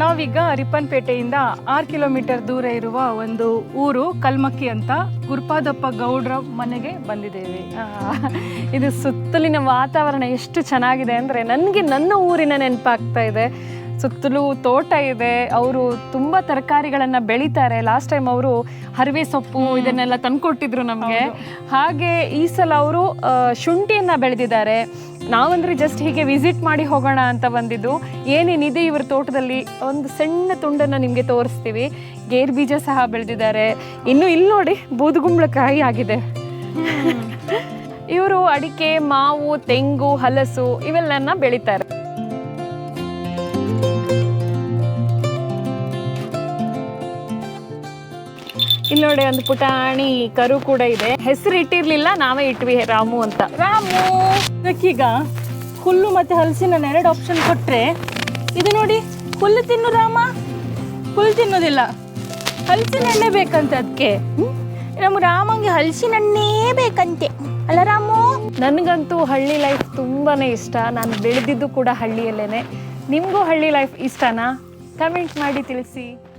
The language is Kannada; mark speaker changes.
Speaker 1: ನಾವೀಗ ರಿಪ್ಪನ್ಪೇಟೆಯಿಂದ ಆರು ಕಿಲೋಮೀಟರ್ ದೂರ ಇರುವ ಒಂದು ಊರು ಕಲ್ಮಕ್ಕಿ ಅಂತ ಗುರುಪಾದಪ್ಪ ಗೌಡ್ರ ಮನೆಗೆ ಬಂದಿದ್ದೇವೆ.
Speaker 2: ಇದು ಸುತ್ತಲಿನ ವಾತಾವರಣ ಎಷ್ಟು ಚೆನ್ನಾಗಿದೆ ಅಂದರೆ ನನಗೆ ನನ್ನ ಊರಿನ ನೆನಪಾಗ್ತಾ ಇದೆ. ಸುತ್ತಲೂ ತೋಟ ಇದೆ ಅವರು ತುಂಬ ತರಕಾರಿಗಳನ್ನು ಬೆಳೀತಾರೆ. ಲಾಸ್ಟ್ ಟೈಮ್ ಅವರು ಹರಿವೆ ಸೊಪ್ಪು ಇದನ್ನೆಲ್ಲ ತಂದುಕೊಟ್ಟಿದ್ರು ನಮಗೆ. ಹಾಗೆ ಈ ಸಲ ಅವರು ಶುಂಠಿಯನ್ನು ಬೆಳೆದಿದ್ದಾರೆ. ನಾವಂದ್ರೆ ಜಸ್ಟ್ ಹೀಗೆ ವಿಸಿಟ್ ಮಾಡಿ ಹೋಗೋಣ ಅಂತ ಬಂದಿದ್ದು. ಏನೇನಿದೆ ಇವ್ರ ತೋಟದಲ್ಲಿ? ಒಂದು ಸಣ್ಣ ತುಂಡನ್ನು ನಿಮಗೆ ತೋರಿಸ್ತೀವಿ. ಗೇರ್ ಬೀಜ ಸಹ ಬೆಳೆದಿದ್ದಾರೆ. ಇನ್ನು ಇಲ್ಲಿ ನೋಡಿ ಬೂದುಗುಂಬಳಕಾಯಿ ಆಗಿದೆ. ಇವರು ಅಡಿಕೆ ಮಾವು ತೆಂಗು ಹಲಸು ಇವೆಲ್ಲನ್ನ ಬೆಳೀತಾರೆ. ಇಲ್ಲಿ ನೋಡಿ ಒಂದು ಪುಟಾಣಿ ಕರು ಕೂಡ ಇದೆ. ಹೆಸರು ಇಟ್ಟಿರ್ಲಿಲ್ಲ ನಾವೇ ಇಟ್ವಿ ರಾಮು ಅಂತ.
Speaker 1: ರಾಮು! ಈಗ ಹುಲ್ಲು ಮತ್ತೆ ಹಲಸಿನ ಎರಡು ಆಪ್ಷನ್ ಕೊಟ್ರೆ ಇದು ನೋಡಿ ಹುಲ್ಲು ತಿನ್ನು ರಾಮ ಹುಲ್ಲು ತಿನ್ನೋದಿಲ್ಲ. ಹಲಸಿನ ಹಣ್ಣೆ ಬೇಕಂತೆ ಅದಕ್ಕೆ ನಮ್ಮ ರಾಮಂಗೆ ಹಲಸಿನ ಹಣ್ಣೇ ಬೇಕಂತೆ. ಅಲ್ಲ ರಾಮು?
Speaker 2: ನನಗಂತೂ ಹಳ್ಳಿ ಲೈಫ್ ತುಂಬಾನೇ ಇಷ್ಟ. ನಾನು ಬೆಳೆದಿದ್ದು ಕೂಡ ಹಳ್ಳಿಯಲ್ಲೇನೆ. ನಿಮಗೂ ಹಳ್ಳಿ ಲೈಫ್ ಇಷ್ಟನಾ? ಕಮೆಂಟ್ ಮಾಡಿ ತಿಳಿಸಿ.